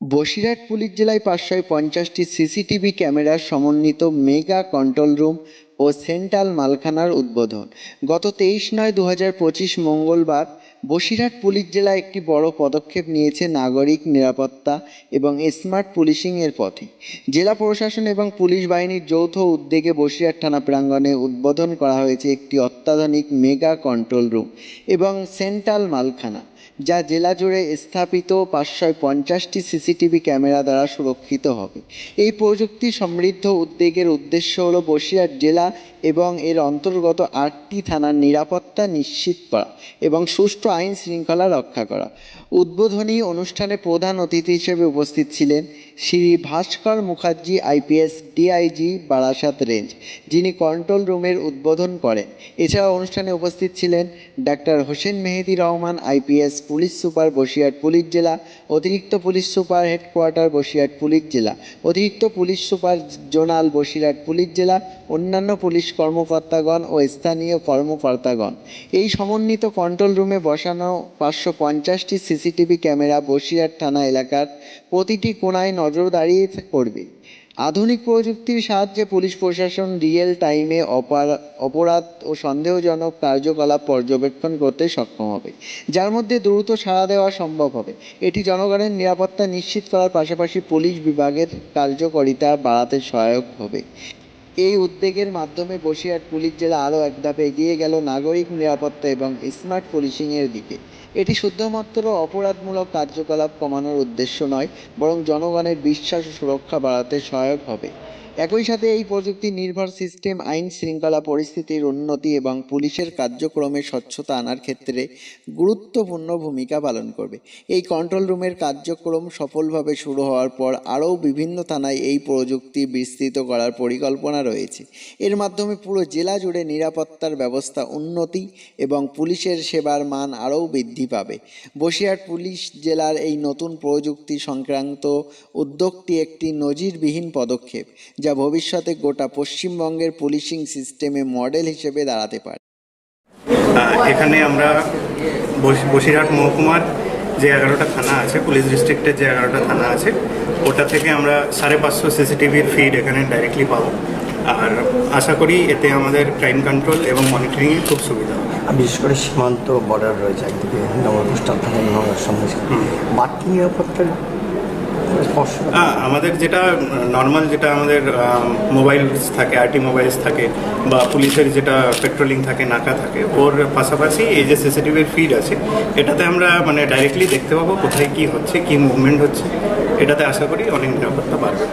Basirhat police জেলায় পাঁচশোয় পঞ্চাশটি CCTV ক্যামেরার সমন্বিত মেগা কন্ট্রোল রুম ও সেন্ট্রাল মালখানার উদ্বোধন। গত তেইশ নয় দু হাজার পঁচিশ মঙ্গলবার বসিরহাট পুলিশ জেলা একটি বড় পদক্ষেপ নিয়েছে নাগরিক নিরাপত্তা এবং স্মার্ট পুলিশিংয়ের পথে। জেলা প্রশাসন এবং পুলিশ বাহিনীর যৌথ উদ্যোগে বসিরহাট থানা প্রাঙ্গণে উদ্বোধন করা হয়েছে একটি অত্যাধুনিক মেগা কন্ট্রোল রুম এবং সেন্ট্রাল মালখানা, যা জেলা জুড়ে স্থাপিত পাঁচশো পঞ্চাশটি সিসিটিভি ক্যামেরা দ্বারা সুরক্ষিত হবে। এই প্রযুক্তি সমৃদ্ধ উদ্যোগের উদ্দেশ্য হল বসিরহাট জেলা এবং এর অন্তর্গত আটটি থানার নিরাপত্তা নিশ্চিত করা এবং সুষ্ঠু আইন শৃঙ্খলা রক্ষা করা। উদ্বোধনী অনুষ্ঠানে প্রধান অতিথি হিসেবে উপস্থিত ছিলেন Shri Bhaskar Mukherjee, IPS DIG, Barasat range, যিনি কন্ট্রোল রুমের উদ্বোধন করেন। এছাড়া অনুষ্ঠানে উপস্থিত ছিলেন doctor Hossain Mehedi Rahman, IPS police super, Basirhat police জেলা, অতিরিক্ত police super headquarter, Basirhat police জেলা, অতিরিক্ত police super zonal, Basirhat police জেলা অন্যান্য পুলিশ কর্মকর্তাগণ ও স্থানীয় কর্মকর্তাগণ। এই সমন্বিত কন্ট্রোল রুমে বসানো পাঁচশো পঞ্চাশটি সিসিটিভি ক্যামেরা বসিরহাট থানা এলাকার প্রতিটি কোণায় নজরদারি করবে। আধুনিক প্রযুক্তির সাহায্যে পুলিশ প্রশাসন রিয়েল টাইমে অপারা- অপরাধ ও সন্দেহজনক কার্যকলাপ পর্যবেক্ষণ করতে সক্ষম হবে, যার মধ্যে দ্রুত সাড়া দেওয়া সম্ভব হবে। এটি জনগণের নিরাপত্তা নিশ্চিত করার পাশাপাশি পুলিশ বিভাগের কার্যকারিতা বাড়াতে সহায়ক হবে। এই উদ্যোগের মাধ্যমে বসিরহাট পুলিশ জেলা আরও এক ধাপ এগিয়ে গেল নাগরিক নিরাপত্তা এবং স্মার্ট পুলিশিংয়ের দিকে। এটি শুধুমাত্র অপরাধমূলক কার্যকলাপ কমানোর উদ্দেশ্য নয়, বরং জনগণের বিশ্বাস ও সুরক্ষা বাড়াতে সহায়ক হবে। একই সাথে এই প্রযুক্তি নির্ভর সিস্টেম, আইন শৃঙ্খলা পরিস্থিতির উন্নতি এবং পুলিশের কার্যক্রমে স্বচ্ছতা আনার ক্ষেত্রে গুরুত্বপূর্ণ ভূমিকা পালন করবে। এই কন্ট্রোল রুমের কার্যক্রম সফলভাবে শুরু হওয়ার পর আরও বিভিন্ন থানায় এই প্রযুক্তি বিস্তৃত করার পরিকল্পনা রয়েছে। এর মাধ্যমে পুরো জেলা জুড়ে নিরাপত্তার ব্যবস্থা উন্নতি এবং পুলিশের সেবার মান আরও বৃদ্ধি পাবে। বসিরহাট পুলিশ জেলার এই নতুন প্রযুক্তি সংক্রান্ত উদ্যোগটি একটি নজিরবিহীন পদক্ষেপ, যা ভবিষ্যতে গোটা পশ্চিমবঙ্গের পুলিশিং সিস্টেমে মডেল হিসেবে দাঁড়াতে পারে। এখানে আমরা বস- বসিরহাট মহকুমার যে এগারোটা থানা আছে পুলিশ ডিস্ট্রিক্টের যে এগারোটা থানা আছে ওটা থেকে আমরা সাড়ে পাঁচশো সিসিটিভির ফিড এখানে ডাইরেক্টলি পাবো। আর আশা করি এতে আমাদের ক্রাইম কন্ট্রোল এবং মনিটরিংয়ে খুব সুবিধা হবে। বিশেষ করে সীমান্ত বর্ডার রয়েছে একদিকে নবরুষ্টান থাকে নগর সঙ্গে বাড়তি নিরাপত্তার আমাদের যেটা নর্মাল যেটা আমাদের মোবাইলস থাকে আরটি মোবাইলস থাকে, বা পুলিশের যেটা পেট্রোলিং থাকে, নাকা থাকে, ওর পাশাপাশি এই যে সিসিটিভির ফিড আছে, এটাতে আমরা মানে ডাইরেক্টলি দেখতে পাবো কোথায় কি হচ্ছে, কি মুভমেন্ট হচ্ছে, এটাতে আশা করি অনেক নিরাপত্তা বাড়বে